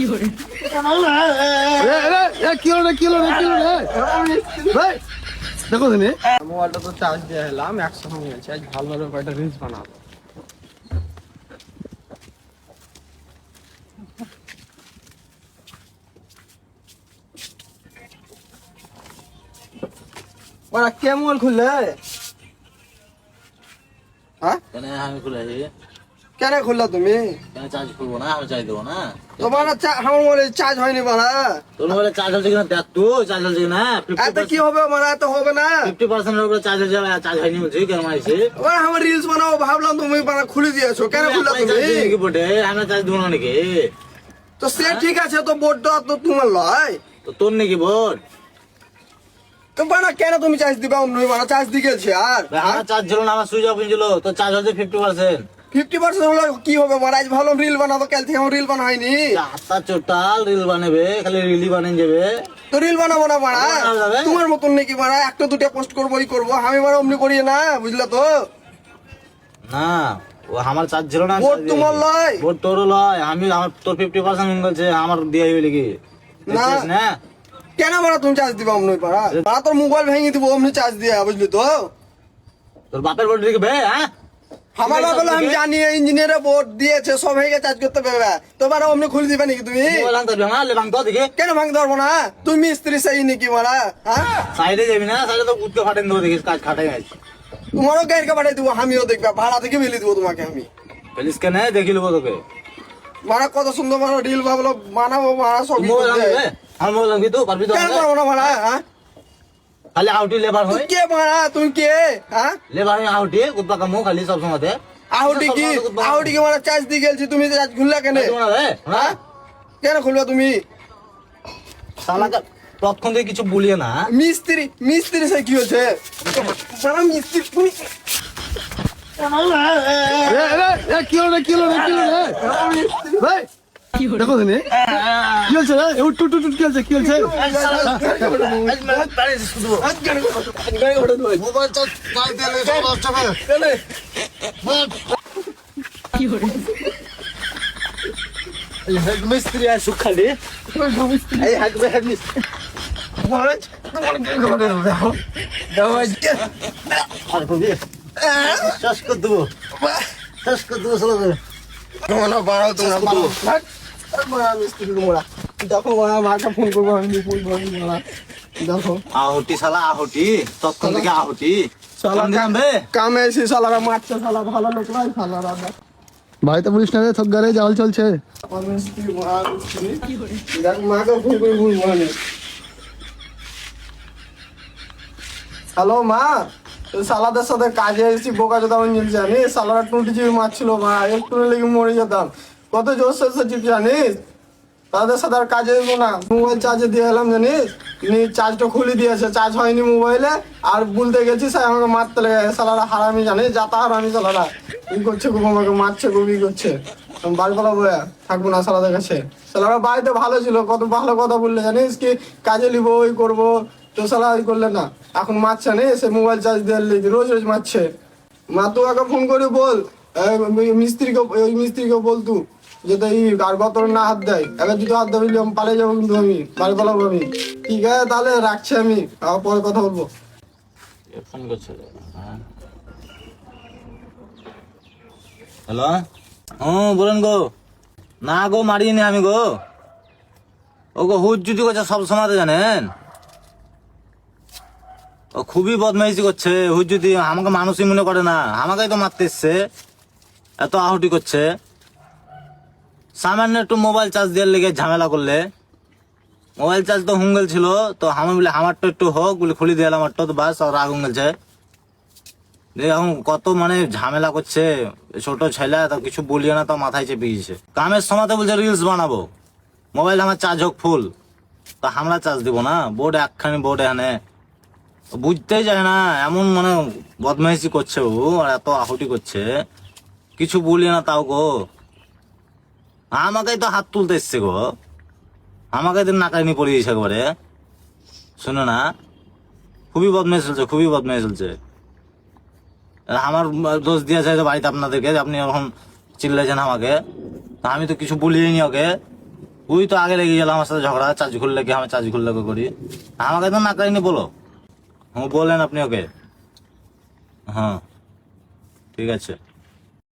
এ, এ, এ, কি হলো কি হলো কি হলো ভাই, দেখো দিনে মোবাইলটা তো চার্জ দিয়ে এলাম একশো গেছে। আজ ভালোভাবে কয়টা রিলস বানাবো। ওরা কে মোবাইল খুললে? হ্যাঁ? আমি খুলে আছি কেন খুললা তুমি? চার্জ করব না? আমি চার্জ দেবো না? তোমার আমার মোবাইলে চার্জ হয়নি বাড়া। তোর মোবাইলে চার্জ হচ্ছে কিনা দেখ তো চার্জ হচ্ছে কিনা? এত কি হবে এত হবে না। ফিফটি পার্সেন্টের উপরে চার্জ চার্জ হয়নি বলছি কেন ওরা আমার রিলস ভাবলাম তুমি খুলে দিয়েছ। কেন খুললা তুমি? বটে? আমি চার্জ দেবো না নাকি? তো সে ঠিক আছে তো বোর্ডটা তো তোমার লয়। তো তোর নাকি বোর্ড কেন তুমি চার্জ দিবা অন্য চার্জ দিয়ে গেছে আর। চার্জ ছিল না আমার সুইচ অফ ছিল তো চার্জ হচ্ছে ফিফটি পার্সেন্ট ফিফটি পার্সেন্ট হলো কি হবে? আজ ভালো রিল বানাবো কাল থেকে আমার রিল বানা হয়নি আত্মা চোটাল রিল বানাবে খালি রিলি বানিয়ে যাবে তো রিল বানাবো না মারা। তোমার মতন নাকি একটা দুটা পোস্ট করব করব। আমি অমনি করি না বুঝলে তো? না ও আমার চার্জ ছিল না বোর্ড তোমার লয়। বোর্ড তোরও লয়। আমি আমার তোর ফিফটি পার্সেন্ট আমার দিয়ে হইবে কি না। না? কেন মারা তুমি চার্জ দিবা অমনি পারা মারা তোর মোবাইল ভেঙে দিব অমনি চার্জ দিয়ে বুঝলি তো? তোর বাপের বোর্ড দেখবে হ্যাঁ? আমার বাবা আমি জানি ইঞ্জিনিয়ারে দিয়েছে সব হয়ে চার্জ করতে পারবে তোমার অমনি খুলে দিবে নাকি তুমি? কেন ভাঙতে পারব না? তুমি মিস্ত্রি সেই নাকি মারা হ্যাঁ? সাইডে যাবি না? সাইডে তো উঠতে ফাটেন দেবো দেখিস কাজ খাটে গেছে। তোমারও গাড়িকে পাঠিয়ে দেবো আমিও দেখবে ভাড়া থেকে বেলে দেবো তোমাকে আমি। কেনে? দেখি নেব তোকে। মারা কত সুন্দর মারা রিল ভাবলো বানাবো মারা সব তো? পারবি তো কেন পারব না মারা হ্যাঁ? খালি আউটি লেবার তুই হয়। কে মারা? তুই কে? হ্যাঁ লেবার হয় আউটি কুত্তা কামো খালি সব সময় আহুটি কি? আহুটি কি মারা চার্জ দিয়ে গেলছি তুমি চার্জ খুললা কেন? হ্যাঁ? কেন খুলবা তুমি? সালাকা তৎক্ষণ থেকে কিছু বলিয়ে না। মিস্ত্রি মিস্ত্রি সে কি হচ্ছে মারা মিস্ত্রি তুমি কি হলো কি হলো কি হলো ভাই, দেখো দিনে কি হচ্ছে রে এ, উঠ উঠ উঠ, উঠ, কি হচ্ছে কি হচ্ছে? মিস্ত্রি আর সুখ খালি এই হাঁকবি আর শেষ করে দেবো শেষ করে দেবো চলো তোমরা বাড়াও তোমরা মিস্ত্রি দেখো মাকে ফোন করব আমি ফোন করব মারা দেখো আহুতি শালা আহুতি। তৎক্ষণ থেকে আহুতি। শালা শালা বে কামে এসে শালারা মারছে শালা ভালো লোক নয় শালারা। ভাই তো বলিস না রে গারে জাল চলছে। মিস্ত্রি মা মিস্ত্রি দেখ মাকে ফোন করে বলব আমি হ্যালো মা। এই শালাদের সাথে কাজে এসেছি বোকা যেতাম জানিস শালারা টুটি চিপি মারছিল মা। একটু লেগে মরে যেতাম। কত জোর সে চিপি জানিস? তাদের সাথে আর কাজে যাব না। মোবাইল চার্জে দিয়ে এলাম জানিস? নি চার্জটা খুলে দিয়েছে চার্জ হয়নি মোবাইলে। আর বলতে গেছি স্যার আমাকে মারতে লেগে। শালারা হারামি জানিস? যাতা হারামি সালারা ই করছে খুব? আমাকে মারছে খুব ই করছে? বাড়ি পালাবো আর, থাকব না সালাদের কাছে। সালারা বাড়িতে ভালো ছিল কত ভালো কথা বললে জানিস কি? কাজে নিব ওই করব। তো শালা ওই করলে না। এখন মারছে না সে মোবাইল চার্জ দিয়ে রোজ রোজ মারছে। মা তো আগে ফোন করে বল। মিস্ত্রিকে ওই মিস্ত্রিকে বল তু। এই আর গত না হাত দেয়, এবার যদি হাত দেবে পালিয়ে যাব কিন্তু আমি, বাড়ি পালাবো আমি। ঠিক আছে, তাহলে রাখছি আমি, আবার পরে কথা বলব। ফোন করছে হ্যালো? হুম বলেন গো। না গো মারিনি আমি গো। ও গো হুজ জুটি করছে সব সময় জানেন? ও খুবই বদমাইশি করছে হুজ যদি আমাকে মানুষই মনে করে না। আমাকেই তো মারতে এসছে। এত আহুটি করছে। সামান্য একটু মোবাইল চার্জ দেওয়ার লেগে ঝামেলা করলে। মোবাইল চার্জ তো হুঙ্গেল ছিল, তো আমি বলে, আমারটা একটু হোক, বলে, খুলে দিয়ে আমারটা তো বাস, আর রাগ হুঙ্গেলছে। এখন কত মানে ঝামেলা করছে, ছোট ছেলে, তো কিছু বলিও না, তো মাথায় চেপে গেছে কামের সময় বলছে রিলস বানাবো। মোবাইল আমার চার্জ হোক ফুল তা আমরা চার্জ দিব না বোর্ড একখানি বোর্ড এখানে। বুঝতেই যায় না, এমন মানে বদমাইশি করছে ও আর এত আহুটি করছে। কিছু বলি না তাও গো। আমাকেই তো হাত তুলতে এসছে গো। আমাকে তো নাকানি পড়ে দিয়েছে একবারে। শুনে না, খুবই বদমাই চলছে, খুবই বদমাই চলছে। আমার দোষ দিয়েছে বাড়িতে আপনাদেরকে আপনি এখন চিল্লাইছেন আমাকে। আমি তো কিছু বলিনি ওকে। ও তুই তো আগে লেগে গেল আমার সাথে ঝগড়া, চার্জ খুললে কি, আমি চার্জ খুললে করি? আমাকে তো না করিনি বলো। হুম বলেন আপনি ওকে। হ্যাঁ ঠিক আছে।